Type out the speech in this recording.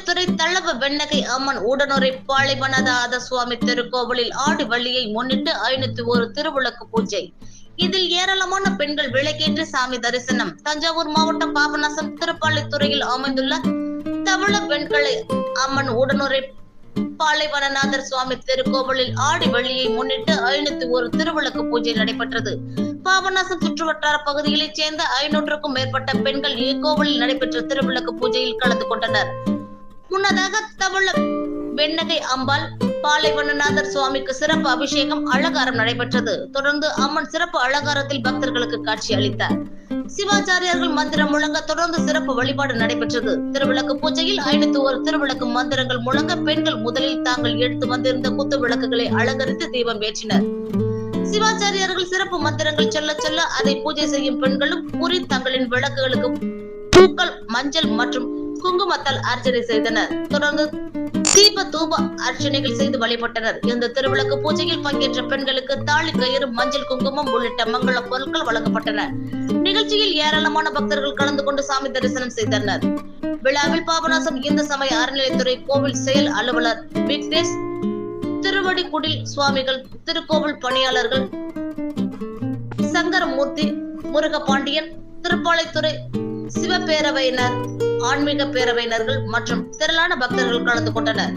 திருத்துறை தளவ வெண்ணகை அம்மன் உடனுரை பாளைவனதாத சுவாமி திருக்கோவிலில் ஆடி வள்ளியை முன்னிட்டு ஐநூத்தி ஒரு திருவிளக்கு பூஜை. இதில் ஏராளமான பெண்கள் விளக்கேற்றி சாமி தரிசனம். தஞ்சாவூர் மாவட்டம் பாபநாசம் திருப்பாலைத்துறையில் அமைந்துள்ள தமிழ பெண்களை அம்மன் உடனுரை பாலைவனநாதர் சுவாமி திருக்கோவிலில் ஆடி வழியை முன்னிட்டு ஐநூத்தி ஒரு திருவிளக்கு பூஜை நடைபெற்றது. பாபநாசம் சுற்றுவட்டார பகுதிகளைச் சேர்ந்த ஐநூற்றுக்கும் மேற்பட்ட பெண்கள் இக்கோவிலில் நடைபெற்ற திருவிளக்கு பூஜையில் கலந்து கொண்டனர். முன்னதாக தவள வெண்ணகை அம்பாள் பாலைவனநாதர் சுவாமிக்கு சிறப்பு அபிஷேகம் அலங்காரம் நடைபெற்றது. தொடர்ந்து அம்மன் சிறப்பு அலங்காரத்தில் பக்தர்களுக்கு காட்சி அளித்தார் சிவாச்சாரியர்கள் மந்திரம் முழங்க தொடர்ந்து சிறப்பு வழிபாடு நடைபெற்றது. திருவிளக்கு பூஜையில் ஐநூத்தி ஒரு திருவிளக்கு மந்திரங்கள் முழங்க பெண்கள் முதலில் தாங்கள் எடுத்து வந்திருந்த குத்து விளக்குகளை அலங்கரித்து தீபம் ஏற்றினர். சிவாச்சாரியார்கள் சிறப்பு மந்திரங்கள் சொல்ல சொல்ல அதை பூஜை செய்யும் பெண்களும் கூறி தங்களின் விளக்குகளுக்கு பூக்கள் மஞ்சள் மற்றும் குங்குமத்தால் அர்ச்சனை செய்தனர். தொடர்ந்து தீப தூப அர்ச்சனைகள் செய்து வழிபட்டனர். இந்த திருவிளக்கு பூஜையில் பங்கேற்ற பெண்களுக்கு தாலி கயிறு மஞ்சள் குங்குமம் உள்ளிட்ட மங்கள பொருட்கள் வழங்கப்பட்டன. நிகழ்ச்சியில் ஏராளமான பக்தர்கள் கலந்து கொண்டு சாமி தரிசனம் செய்தனர். விழாவில் பாபநாசம் இந்து சமய அறநிலைத்துறை கோவில் செயல் அலுவலர் விக்னேஷ் திருவடிக்குடில் சுவாமிகள் திருக்கோவில் பணியாளர்கள் சங்கரமூர்த்தி முருகபாண்டியன் திருப்பாலைத்துறை சிவபேரவையினர் ஆன்மீக பேரவையினர்கள் மற்றும் திரளான பக்தர்கள் கலந்து கொண்டனர்.